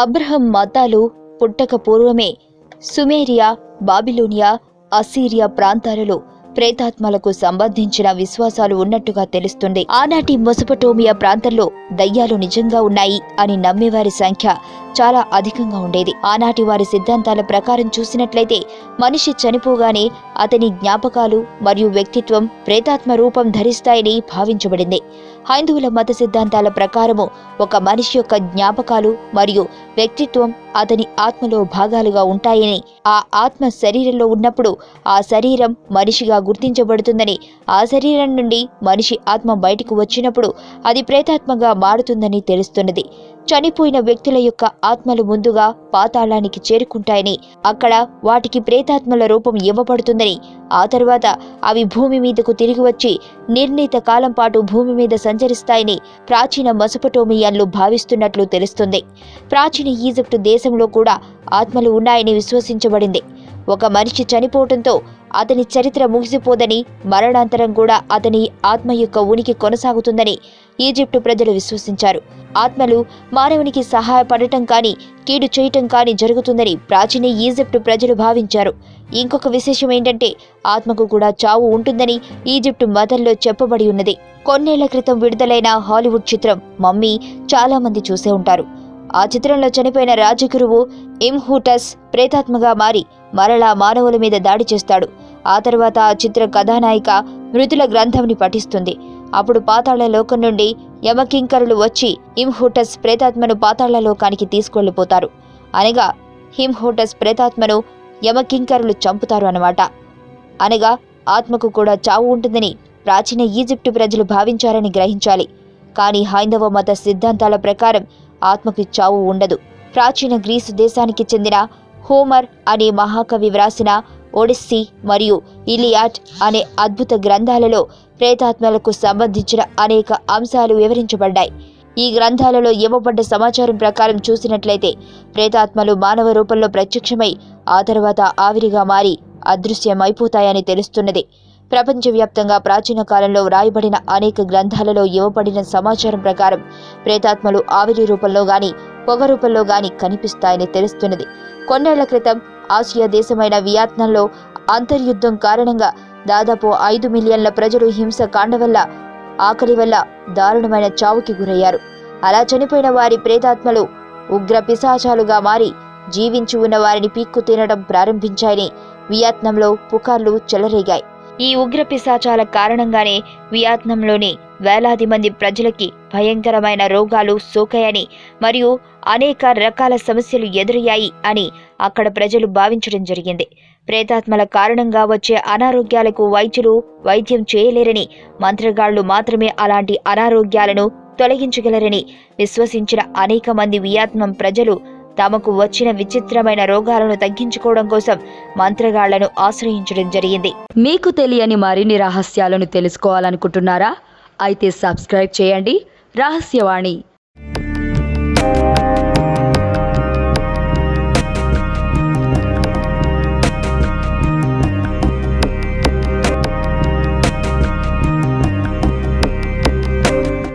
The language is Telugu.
అబ్రహం మతాలు పుట్టక పూర్వమే సుమేరియా బాబిలోనియా అసీరియా ప్రాంతాలలో ప్రేతాత్మలకు సంబంధించిన విశ్వాసాలు ఉన్నట్టుగా తెలుస్తుంది. ఆనాటి మొసపటోమియా ప్రాంతంలో దయ్యాలు నిజంగా ఉన్నాయి అని నమ్మేవారి సంఖ్య చాలా అధికంగా ఉండేది. ఆనాటి వారి సిద్ధాంతాల ప్రకారం చూసినట్లయితే మనిషి చనిపోగానే అతని జ్ఞాపకాలు మరియు వ్యక్తిత్వం ప్రేతాత్మ రూపం ధరిస్తాయని భావించబడింది. హైందువుల మత సిద్ధాంతాల ప్రకారము ఒక మనిషి యొక్క జ్ఞాపకాలు మరియు వ్యక్తిత్వం అతని ఆత్మలో భాగాలుగా ఉంటాయని ఆ ఆత్మ శరీరంలో ఉన్నప్పుడు ఆ శరీరం మనిషిగా గుర్తించబడుతుందని ఆ శరీరం నుండి మనిషి ఆత్మ బయటకు వచ్చినప్పుడు అది ప్రేతాత్మగా మారుతుందని తెలుస్తున్నది. చనిపోయిన వ్యక్తుల యొక్క ఆత్మలు ముందుగా పాతాళానికి చేరుకుంటాయని అక్కడ వాటికి ప్రేతాత్మల రూపం ఇవ్వబడుతుందని ఆ తర్వాత అవి భూమి మీదకు తిరిగి వచ్చి నిర్ణీత కాలం పాటు భూమి మీద సంచరిస్తాయని ప్రాచీన మసపటోమియన్లు భావిస్తున్నట్లు తెలుస్తుంది. ప్రాచీన ఈజిప్టు దేశంలో కూడా ఆత్మలు ఉన్నాయని విశ్వసించబడింది. ఒక మనిషి చనిపోవటంతో అతని చరిత్ర ముగిసిపోదని మరణాంతరం కూడా అతని ఆత్మ యొక్క ఉనికి కొనసాగుతుందని ఈజిప్టు ప్రజలు విశ్వసించారు. ఆత్మలు మానవునికి సహాయపడటం కానీ కీడు చేయటం కానీ జరుగుతుందని ప్రాచీన ఈజిప్టు ప్రజలు భావించారు. ఇంకొక విశేషం ఏంటంటే ఆత్మకు కూడా చావు ఉంటుందని ఈజిప్టు మతంలో చెప్పబడి ఉన్నది. కొన్నేళ్ళ క్రితం విడుదలైన హాలీవుడ్ చిత్రం మమ్మీ చాలామంది చూసే ఉంటారు. ఆ చిత్రంలో చనిపోయిన రాజగురువు ఇమ్హూటస్ ప్రేతాత్మగా మారి మరలా మానవుల మీద దాడి చేస్తాడు. ఆ తర్వాత ఆ చిత్ర కథానాయిక మృతుల గ్రంథంని పఠిస్తుంది. అప్పుడు పాతాళ లోకం నుండి యమకింకరులు వచ్చి హిమ్హూటస్ ప్రేతాత్మను పాతాళలోకానికి తీసుకెళ్ళిపోతారు అనగా హిమ్హూటస్ ప్రేతాత్మను యమకింకరులు చంపుతారు అన్నమాట. అనగా ఆత్మకు కూడా చావు ఉంటుందని ప్రాచీన ఈజిప్టు ప్రజలు భావించారని గ్రహించాలి. కానీ హైందవ మత సిద్ధాంతాల ప్రకారం ఆత్మకి చావు ఉండదు. ప్రాచీన గ్రీసు దేశానికి చెందిన హోమర్ అనే మహాకవి వ్రాసిన ఒడిస్సీ మరియు ఇలియాట్ అనే అద్భుత గ్రంథాలలో ప్రేతాత్మలకు సంబంధించిన అనేక అంశాలు వివరించబడ్డాయి. ఈ గ్రంథాలలో ఇవ్వబడ్డ సమాచారం ప్రకారం చూసినట్లయితే ప్రేతాత్మలు మానవ రూపంలో ప్రత్యక్షమై ఆ తర్వాత ఆవిరిగా మారి అదృశ్యమైపోతాయని తెలుస్తున్నది. ప్రపంచవ్యాప్తంగా ప్రాచీన కాలంలో వ్రాయబడిన అనేక గ్రంథాలలో ఇవ్వబడిన సమాచారం ప్రకారం ప్రేతాత్మలు ఆవిరి రూపంలో గాని పొగ రూపంలో గాని కనిపిస్తాయని తెలుస్తున్నది. కొన్నేళ్ళ క్రితం ఆసియా దేశమైన వియత్నంలో అంతర్యుద్ధం కారణంగా దాదాపు ఐదు మిలియన్ల ప్రజలు హింస కాండ వల్ల ఆకలి వల్ల దారుణమైన చావుకి గురయ్యారు. అలా చనిపోయిన వారి ప్రేతాత్మలు ఉగ్ర పిశాచాలుగా మారి జీవించి ఉన్న వారిని పీక్కు తినడం ప్రారంభించాయని వియత్నంలో పుకార్లు చెలరేగాయి. ఈ ఉగ్ర పిశాచాల కారణంగానే వియత్నంలోని వేలాది మంది ప్రజలకి భయంకరమైన రోగాలు సోకాయని మరియు అనేక రకాల సమస్యలు ఎదురయ్యాయి అని అక్కడ ప్రజలు భావించడం జరిగింది. ప్రేతాత్మల కారణంగా వచ్చే అనారోగ్యాలకు వైద్యులు వైద్యం చేయలేరని మంత్రగాళ్ళు మాత్రమే అలాంటి అనారోగ్యాలను తొలగించగలరని విశ్వసించిన అనేక మంది వియాత్మం ప్రజలు తమకు వచ్చిన విచిత్రమైన రోగాలను తగ్గించుకోవడం కోసం మంత్రగాళ్ళను ఆశ్రయించడం జరిగింది. మీకు తెలియని మరిన్ని రహస్యాలను తెలుసుకోవాలనుకుంటున్నారా? అయితే సబ్స్క్రైబ్ చేయండి. రహస్యవాణి.